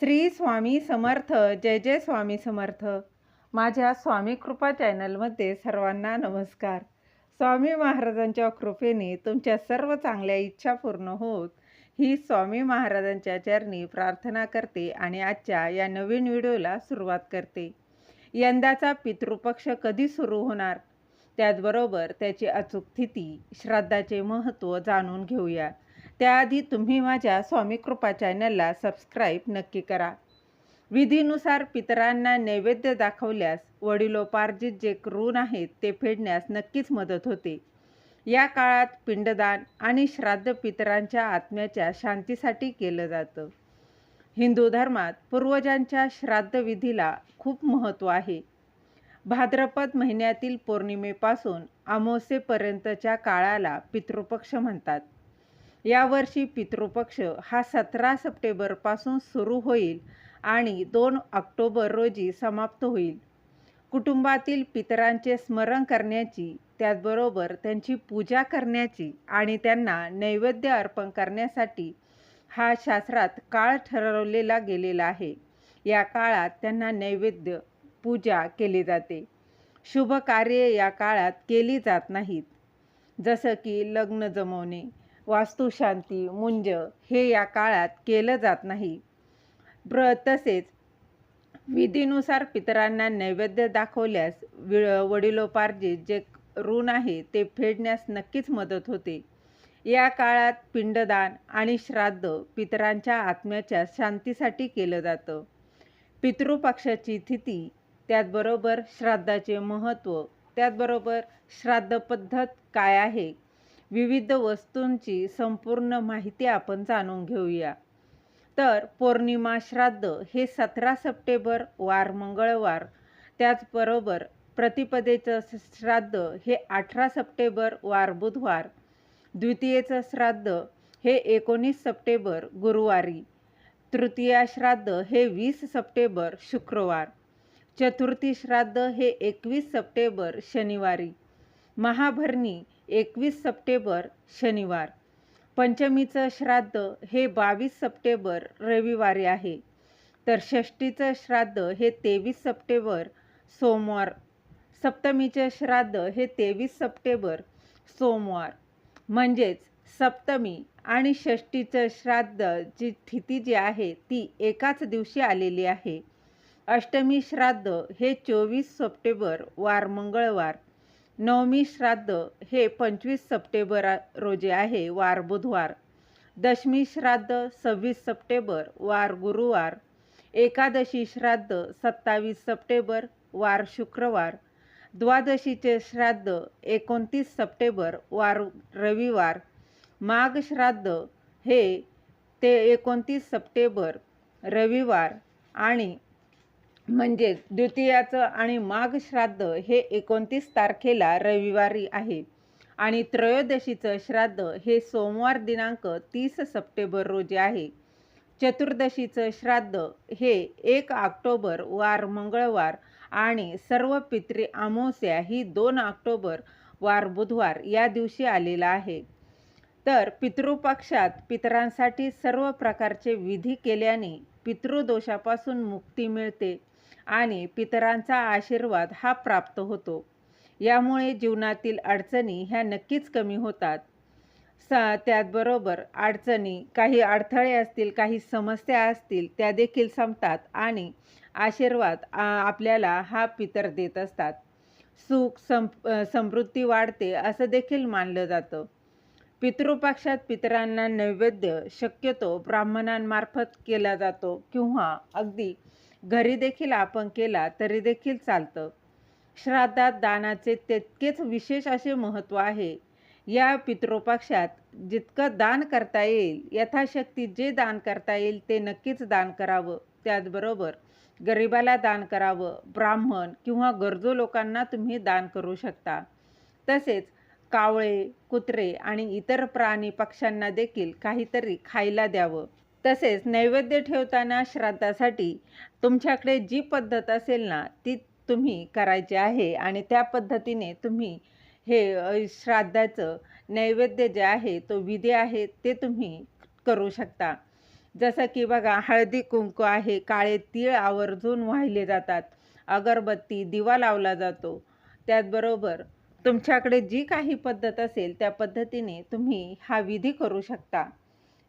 श्री स्वामी समर्थ जय जय स्वामी समर्थ. माझ्या स्वामी कृपा चॅनलमध्ये सर्वांना नमस्कार. स्वामी महाराजांच्या कृपेने तुमच्या सर्व चांगल्या इच्छा पूर्ण होत. ही स्वामी महाराजांच्या चरणी प्रार्थना करते आणि आजच्या या नवीन व्हिडिओला सुरुवात करते. यंदाचा पितृपक्ष कधी सुरू होणार? त्याचबरोबर त्याची अचूक स्थिती श्राद्धाचे महत्त्व जाणून घेऊया. त्याआधी तुम्ही माझ्या स्वामी कृपा चॅनलला सबस्क्राईब नक्की करा. विधीनुसार पितरांना नैवेद्य दाखवल्यास वडिलोपार्जित जे ऋण आहेत ते फेडण्यास नक्कीच मदत होते. या काळात पिंडदान आणि श्राद्ध पितरांच्या आत्म्याच्या शांतीसाठी केलं जातं. हिंदू धर्मात पूर्वजांच्या श्राद्ध विधीला खूप महत्त्व आहे. भाद्रपद महिन्यातील पौर्णिमेपासून अमावस्येपर्यंतच्या काळाला पितृपक्ष म्हणतात. यावर्षी पितृपक्ष हा सतरा सप्टेंबरपासून सुरू होईल आणि दोन ऑक्टोबर रोजी समाप्त होईल. कुटुंबातील पितरांचे स्मरण करण्याची त्याचबरोबर त्यांची पूजा करण्याची आणि त्यांना नैवेद्य अर्पण करण्यासाठी हा शास्त्रात काळ ठरवलेला गेलेला आहे. या काळात त्यांना नैवेद्य पूजा केली जाते. शुभ कार्ये या काळात केली जात नाहीत. जसं की लग्न जमवणे वास्तुशांती मुंज हे या काळात केलं जात नाही. ब्र तसेच विधीनुसार पितरांना नैवेद्य दाखवल्यास वि वडिलोपार्जित जे ऋण आहे ते फेडण्यास नक्कीच मदत होते. या काळात पिंडदान आणि श्राद्ध पितरांच्या आत्म्याच्या शांतीसाठी केलं जातं. पितृपक्षाची तिथी त्याचबरोबर श्राद्धाचे महत्त्व त्याचबरोबर श्राद्ध पद्धत काय आहे? विविध वस्तूंची संपूर्ण माहिती आपण जाणून घेऊया. तर पौर्णिमा श्राद्ध हे सतरा सप्टेंबर वार मंगळवार. त्याचबरोबर प्रतिपदेचं श्राद्ध हे अठरा सप्टेंबर वार बुधवार. द्वितीयेचं श्राद्ध हे एकोणीस सप्टेंबर गुरुवारी. तृतीया श्राद्ध हे वीस सप्टेंबर शुक्रवार. चतुर्थी श्राद्ध हे एकवीस सप्टेंबर शनिवारी. महाभरणी एकवीस सप्टेंबर शनिवार. पंचमीचं श्राद्ध हे बावीस सप्टेंबर रविवारी आहे. तर षष्टीचं श्राद्ध हे तेवीस सप्टेंबर सोमवार. सप्तमीचे श्राद्ध हे तेवीस सप्टेंबर सोमवार. म्हणजेच सप्तमी आणि षष्टीचं श्राद्ध जी स्थिती जी आहे ती एकाच दिवशी आलेली आहे. अष्टमी श्राद्ध हे चोवीस सप्टेंबर वार मंगळवार. नवमी श्राद्ध हे पंचवीस सप्टेंबर रोजी आहे वार बुधवार. दशमी श्राद्ध सव्वीस सप्टेंबर वार गुरुवार. एकादशी श्राद्ध सत्तावीस सप्टेंबर वार शुक्रवार. द्वादशीचे श्राद्ध एकोणतीस सप्टेंबर वार रविवार. माघ श्राद्ध हे ते एकोणतीस सप्टेंबर रविवार आणि म्हणजेच द्वितीयाचं आणि माघ श्राद्ध हे एकोणतीस तारखेला रविवारी आहे. आणि त्रयोदशीचं श्राद्ध हे सोमवार दिनांक तीस सप्टेंबर रोजी आहे. चतुर्दशीचं श्राद्ध हे एक ऑक्टोबर वार मंगळवार आणि सर्व पित्री अमावस्या ही दोन ऑक्टोबर वार बुधवार या दिवशी आलेला आहे. तर पितृपक्षात पितरांसाठी सर्व प्रकारचे विधी केल्याने पितृदोषापासून मुक्ती मिळते. आणि पितरांचा आशीर्वाद हा प्राप्त होतो. यामुळे जीवनातील अडचणी ह्या नक्कीच कमी होतात. स त्याचबरोबर अडचणी काही अडथळे असतील काही समस्या असतील त्या देखील संपतात आणि आशीर्वाद आपल्याला हा पितर देत असतात. सुख सं समृद्धी वाढते असं देखील मानलं जातं. पितृपक्षात पितरांना नैवेद्य शक्यतो ब्राह्मणांमार्फत केला जातो किंवा अगदी घरी देखील आपण केला तरी देखील चालतं. श्राद्धात दानाचे तितकेच विशेष असे महत्त्व आहे. या पितृपक्षात जितकं दान करता येईल यथाशक्ती जे दान करता येईल ते नक्कीच दान करावं. त्याचबरोबर गरिबाला दान करावं ब्राह्मण किंवा गरजू लोकांना तुम्ही दान करू शकता. तसेच कावळे कुत्रे आणि इतर प्राणी पक्ष्यांना देखील काहीतरी खायला द्यावं. तसेच नैवेद्य ठेवताना श्राद्धासाठी तुमच्याकडे जी पद्धत असेल ना ती तुम्ही करायची आहे आणि त्या पद्धतीने तुम्ही हे श्राद्धाचं नैवेद्य जे आहे तो विधी आहे ते तुम्ही करू शकता. जसं की बघा हळदी कुंकू आहे काळे तीळ आवर्जून वाहिले जातात अगरबत्ती दिवा लावला जातो. त्याचबरोबर तुमच्याकडे जी काही पद्धत असेल त्या पद्धतीने तुम्ही हा विधी करू शकता.